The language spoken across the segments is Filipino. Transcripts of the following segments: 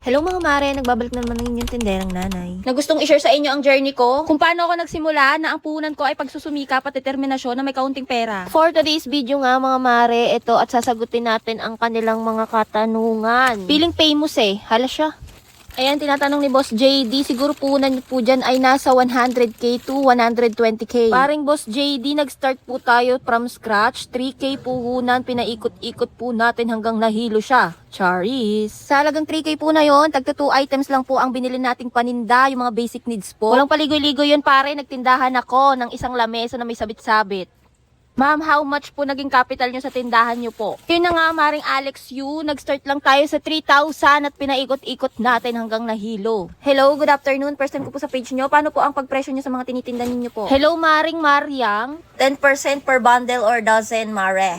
Hello mga mare, nagbabalik na naman ng inyong tinderang nanay. na gustong i-share sa inyo ang journey ko, kung paano ako nagsimula na ang puhunan ko ay pagsusumikap at determinasyon na may kaunting pera. For today's video nga mga mare, ito at sasagutin natin ang kanilang mga katanungan. Feeling famous eh. Hala siya. Ayan, tinatanong ni Boss JD, siguro puhunan niyo po dyan ay nasa 100k to 120k. Paring boss JD, nag-start po tayo from scratch. 3K puhunan, pinaikot-ikot po natin hanggang nahilo siya. Charis. Sa halagang 3k po na yon, tagta 2 items lang po ang binili nating paninda, yung mga basic needs po. Walang paligoy-ligoy yun pare, nagtindahan ako ng isang lamesa na may sabit-sabit. Ma'am, how much po naging capital nyo sa tindahan nyo po? Yun na nga, Maring Alex Yu, nag-start lang tayo sa 3,000 at pinaikot-ikot natin hanggang nahilo. Hello, good afternoon. First time ko po sa page nyo. Paano po ang pagpresyo nyo sa mga tinitinda ninyo po? Hello, Maring Mariang. 10% per bundle or dozen, Mare.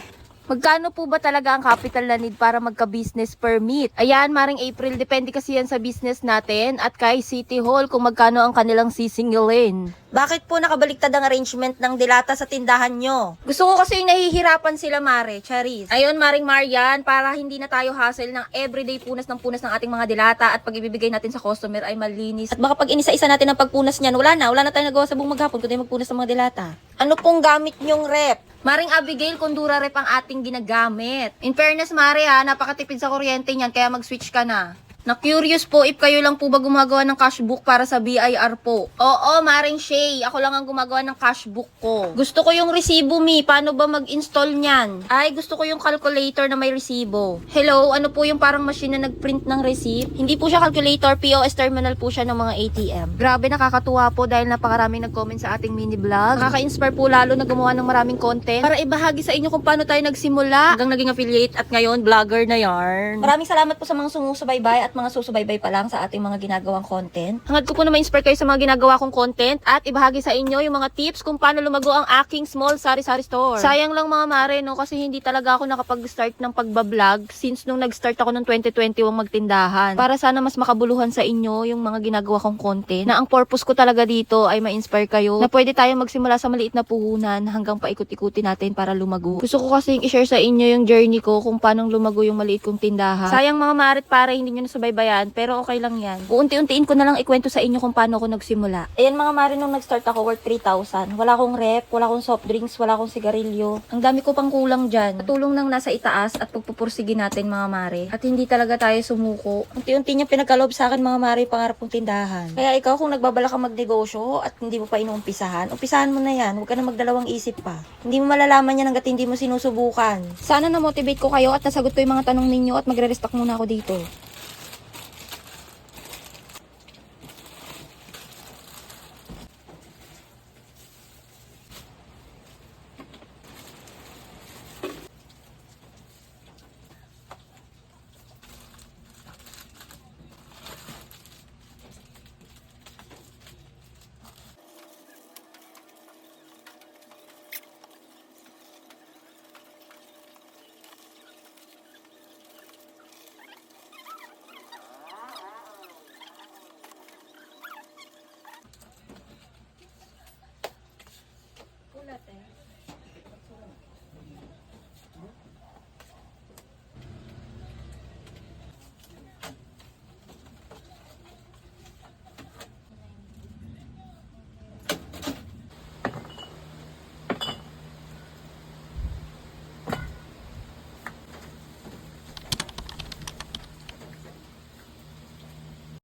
Magkano po ba talaga ang capital na need para magka-business permit? Ayan, Maring April, depende kasi yan sa business natin at kay City Hall kung magkano ang kanilang sisingilin. Bakit po nakabaliktad ang arrangement ng dilata sa tindahan nyo? Gusto ko kasi yung nahihirapan sila, Mare, Charis. Ayun, Maring Marian, para hindi na tayo hassle ng everyday punas ng punas ng ating mga dilata at pag ibibigay natin sa customer ay malinis. At baka pag inisa-isa natin ang pagpunas niyan, wala na. Wala na tayong nagawa sa buong maghapon kundi magpunas ng mga dilata. Ano pong gamit nyong rep? Maring Abigail, Kondura rep ang ating ginagamit. In fairness, Mare ha, napakatipid sa kuryente niyan, kaya mag-switch ka na. Na-curious po if kayo lang po ba gumagawa ng cashbook para sa BIR po. Oo, Maring Shay. Ako lang ang gumagawa ng cashbook ko. Gusto ko yung resibo, Mi. Paano ba mag-install niyan? Ay, gusto ko yung calculator na may resibo. Hello, ano po yung parang machine na nag-print ng receipt? Hindi po siya calculator, POS terminal po siya ng mga ATM. Grabe, nakakatuwa po dahil napakaraming nag-comment sa ating mini vlog. Nakaka-inspire po lalo na gumawa ng maraming content para ibahagi sa inyo kung paano tayo nagsimula hanggang naging affiliate at ngayon vlogger na yarn. Maraming salamat po sa mga sumusubaybay at mga susubaybay pa lang sa ating mga ginagawang content. Hangad ko po na ma-inspire kayo sa mga ginagawa kong content at ibahagi sa inyo yung mga tips kung paano lumago ang aking small sari-sari store. Sayang lang mga mare no kasi hindi talaga ako nakapag-start ng pagbablog since nung nag-start ako ng 2021 magtindahan. Para sana mas makabuluhan sa inyo yung mga ginagawa kong content na ang purpose ko talaga dito ay ma-inspire kayo na pwede tayo magsimula sa maliit na puhunan hanggang paikot-ikutin natin para lumago. Gusto ko kasing i-share sa inyo yung journey ko kung paano lumago yung maliit kong tindahan. Sayang mga marit pare hindi nyo nasubaybayan pero okay lang yan. Uunti-untiin ko na lang ikwento sa inyo kung paano ako nagsimula. Ayan mga mare nung nag-start ako worth 3,000. Wala akong rep, wala akong soft drinks, wala akong sigarilyo. Ang dami ko pang kulang dyan. Tulong ng nasa itaas at pagpupursige natin mga mare. At hindi talaga tayo sumuko. Unti-unti niya pinagkaloob sa akin mga mare pangarap kong tindahan. Kaya ikaw kung nagbabala ka magnegosyo at hindi mo pa inuumpisahan, umpisahan mo na yan. Huwag ka na magdalawang isip pa. Hindi mo malalaman yan hanggat hindi mo sinusubukan. Sana na-motivate ko kayo at nasagot ko yung mga tanong ninyo at magre-restock muna ako dito.